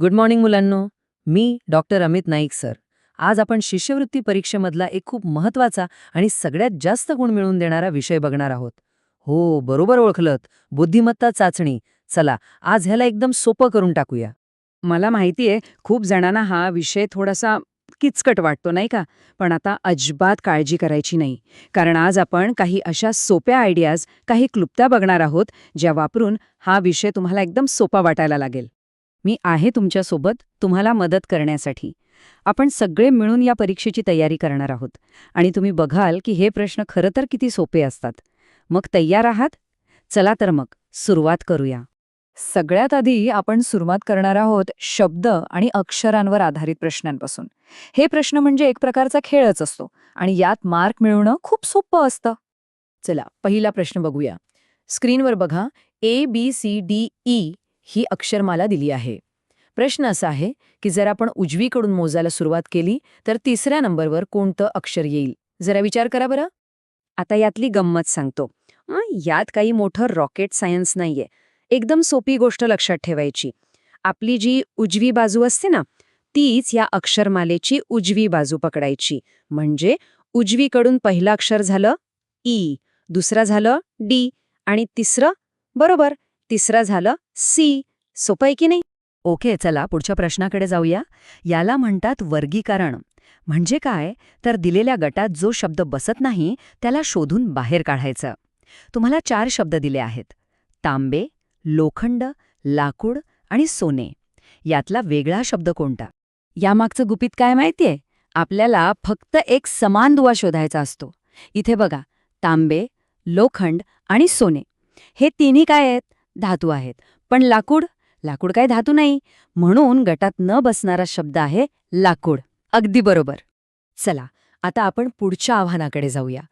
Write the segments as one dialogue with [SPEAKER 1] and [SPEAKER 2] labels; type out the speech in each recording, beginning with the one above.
[SPEAKER 1] Good morning मुलांनो. मी doctor Amit Naik sir. आज आपण शिष्यवृत्ती परीक्षेमधला एक खूप महत्त्वाचा आणि सगळ्यात जास्त गुण मिळवून देणारा विषय बघणार आहोत. हो बरोबर ओळखलत. बुद्धिमत्ता चाचणी. चला आज ह्याला एकदम सोपं करून टाकूया.
[SPEAKER 2] मला माहितीये खूप जणांना हा विषय थोडासा किचकट वाटतो नाही का? पण आता अजिबात काळजी करायची नाही. कारण आज आपण काही अशा सोप्या आयडियाज काही क्लुप्त्या बघणार आहोत ज्या वापरून हा विषय तुम्हाला एकदम सोपा वाटायला लागेल. मी आहे तुमच्यासोबत तुम्हाला मदत करण्यासाठी. आपण सगळे मिळून या परीक्षेची तयारी करणार आहोत. आणि तुम्ही बघाल की हे प्रश्न खरं तर किती सोपे असतात. मग तयार आहात? चला तर मग सुरुवात करूया. सगळ्यात आधी आपण सुरुवात करणार आहोत शब्द आणि अक्षरांवर आधारित प्रश्नांपासून. हे प्रश्न म्हणजे एक प्रकारचा खेळच असतो आणि यात मार्क मिळवणं खूप सोपं असतं. चला पहिला प्रश्न बघूया. स्क्रीनवर बघा. A B C D E ही अक्षरमाला दिली आहे. प्रश्न असा आहे की जर आपण उजवीकडून मोजायला सुरुवात केली तर तिसऱ्या नंबरवर कोणतं अक्षर येईल? जरा विचार करा बरं. आता यातली गंमत सांगतो. यात काही मोठं रॉकेट सायन्स नाहीये. एकदम सोपी गोष्ट लक्षात ठेवायची. आपली जी उजवी बाजू असते ना तीच या अक्षरमालेची उजवी बाजू पकडायची. म्हणजे उजवीकडून पहिलं अक्षर झालं ई दुसरं झालं डी आणि तिसरं बरोबर तिसरं झालं सी. सोपं आहे की नाही? ओके चला पुढच्या प्रश्नाकडे जाऊया. याला म्हणतात वर्गीकरण. म्हणजे काय? तर दिलेल्या गटात जो शब्द बसत नाही त्याला शोधून बाहेर काढायचं. तुम्हाला चार शब्द दिले आहेत. तांबे लोखंड लाकूड आणि सोने. यातला वेगळा शब्द कोणता? यामागचं गुपित काय माहितीये? आपल्याला फक्त एक समान दुवा शोधायचा असतो. इथे बघा तांबे लोखंड आणि सोने. हे तिन्ही काय आहेत? धातू आहेत. पण लाकूड? लाकूड काय धातू नाही. म्हणून गटात न बसणारा शब्द आहे लाकूड. अगदी बरोबर. चला आता आपण पुढच्या आव्हानाकडे जाऊया.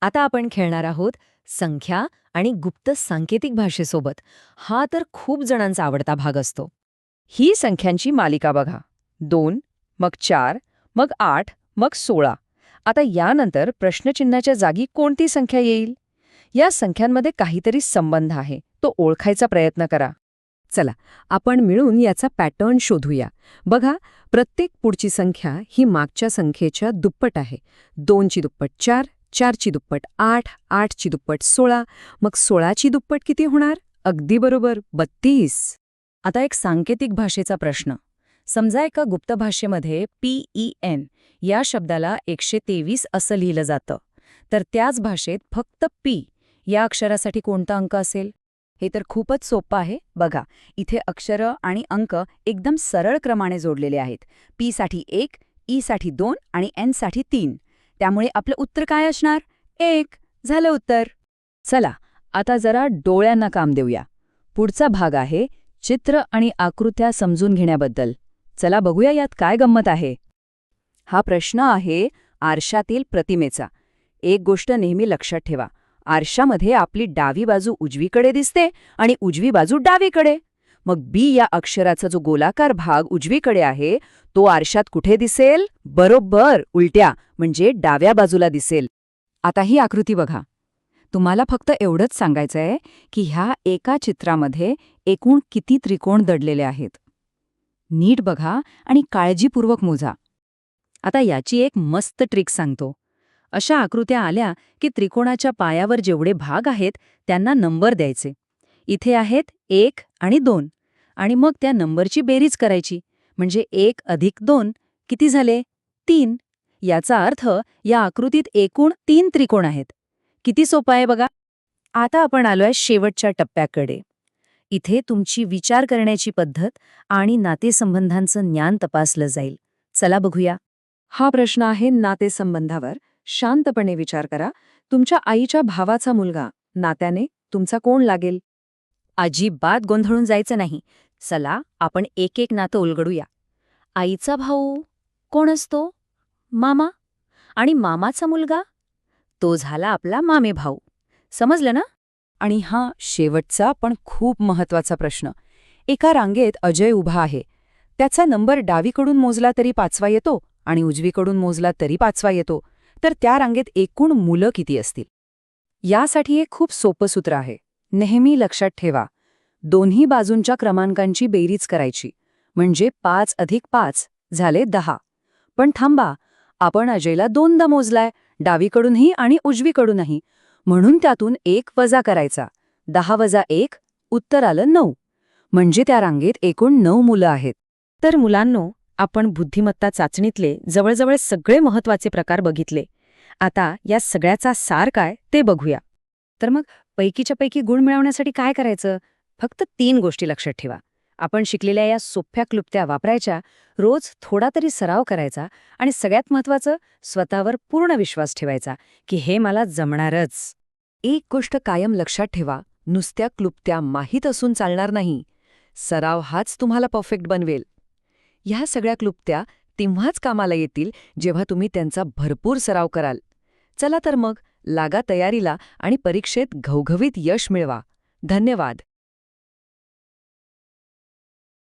[SPEAKER 2] आता आपण खेळणार आहोत संख्या आणि गुप्त सांकेतिक भाषेसोबत. हा तर खूप जणांचा आवडता भाग असतो. ही संख्यांची मालिका बघा. दोन मग चार मग आठ मग सोळा. आता यानंतर प्रश्नचिन्हाच्या जागी कोणती संख्या येईल? या संख्यांमध्ये काहीतरी संबंध आहे. तो ओळखायचा प्रयत्न करा. चला आपण मिळून याचा पॅटर्न शोधूया. बघा प्रत्येक पुढची संख्या ही मागच्या संख्येच्या दुप्पट आहे. दोनची दुप्पट चार चारची दुप्पट आठ आठची दुप्पट सोळा. मग सोळाची दुप्पट किती होणार? अगदी बरोबर बत्तीस. आता एक सांकेतिक भाषेचा प्रश्न. समजा एका गुप्त भाषेमध्ये पी ई एन या शब्दाला एकशे तेवीस असं लिहिलं जातं. तर त्याच भाषेत फक्त पी या अक्षरासाठी कोणता अंक असेल? हे तर खूपच सोपं आहे. बघा इथे अक्षरं आणि अंक एकदम सरळ क्रमाने जोडलेले आहेत. पी साठी एक ई साठी दोन आणि एनसाठी तीन. त्यामुळे आपलं उत्तर काय असणार? एक. झालं उत्तर. चला आता जरा डोळ्यांना काम देऊया. पुढचा भाग आहे चित्र आणि आकृत्या समजून घेण्याबद्दल. चला बघूया यात काय गंमत आहे. हा प्रश्न आहे आरशातील प्रतिमेचा. एक गोष्ट नेहमी लक्षात ठेवा. आरशामध्ये आपली डावी बाजू उजवीकडे दिसते आणि उजवी बाजू डावीकडे. मग बी या अक्षराचा जो गोलाकार भाग उजवीकडे आहे तो आरशात कुठे दिसेल? बरोबर उलट्या म्हणजे डाव्या बाजूला दिसेल. आता ही आकृती बघा. तुम्हाला फक्त एवढंच सांगायचंय की ह्या एका चित्रामध्ये एकूण किती त्रिकोण दडलेले आहेत. नीट बघा आणि काळजीपूर्वक मोजा. आता याची एक मस्त ट्रिक सांगतो. अशा आकृत्या आल्या की त्रिकोणाच्या पायावर जेवढे भाग आहेत त्यांना नंबर द्यायचे. इथे आहेत एक आणि दोन. आणि मग त्या नंबरची बेरीज करायची. म्हणजे एक अधिक दोन किती झाले? तीन. याचा अर्थ या आकृतीत एकूण तीन त्रिकोण आहेत. किती सोपं आहे बघा. आता आपण आलोय शेवटच्या टप्प्याकडे. इथे तुमची विचार करण्याची पद्धत आणि नातेसंबंधांचं ज्ञान तपासलं जाईल. चला बघूया. हा प्रश्न आहे नातेसंबंधावर. शांतपणे विचार करा. तुमच्या आईच्या भावाचा मुलगा नात्याने तुमचा कोण लागेल? अजिबात गोंधळून जायचं नाही. चला आपण एक एक नातं उलगडूया. आईचा भाऊ कोण असतो? मामा? आणि मामाचा मुलगा? तो झाला आपला मामे भाऊ समजलं ना? आणि हा शेवटचा पण खूप महत्त्वाचा प्रश्न. एका रांगेत अजय उभा आहे. त्याचा नंबर डावीकडून मोजला तरी पाचवा येतो आणि उजवीकडून मोजला तरी पाचवा येतो. तर त्या रांगेत एकूण मुलं किती असतील? यासाठी एक खूप सोपं सूत्र आहे. नेहमी लक्षात ठेवा दोन्ही बाजूंच्या क्रमांकांची बेरीज करायची म्हणजे पाच अधिक पाच झाले दहा. पण थांबा आपण अजयला दोनदा मोजलाय डावीकडूनही आणि उजवीकडूनही म्हणून त्यातून एक वजा करायचा. दहा वजा एक उत्तर आलं नऊ. म्हणजे त्या रांगेत एकूण नऊ मुलं आहेत.
[SPEAKER 3] तर मुलांनो आपण बुद्धिमत्ता चाचणीतले जवळजवळ सगळे महत्त्वाचे प्रकार बघितले. आता या सगळ्याचा सार काय ते बघूया.
[SPEAKER 2] तर मग पैकीच्या पैकी गुण मिळवण्यासाठी काय करायचं? फक्त तीन गोष्टी लक्षात ठेवा. आपण शिकलेल्या या सोप्या क्लुप्त्या वापरायच्या रोज थोडा तरी सराव करायचा आणि सगळ्यात महत्वाचं स्वतःवर पूर्ण विश्वास ठेवायचा की हे मला जमणारच.
[SPEAKER 1] एक गोष्ट कायम लक्षात ठेवा नुसत्या क्लुप्त्या माहीत असून चालणार नाही. सराव हाच तुम्हाला परफेक्ट बनवेल. ह्या सगळ्या क्लुप्त्या तेव्हाच कामाला येतील जेव्हा तुम्ही त्यांचा भरपूर सराव कराल. चला तर मग लागा तयारीला आणि परीक्षेत घवघवीत यश मिळवा. धन्यवाद.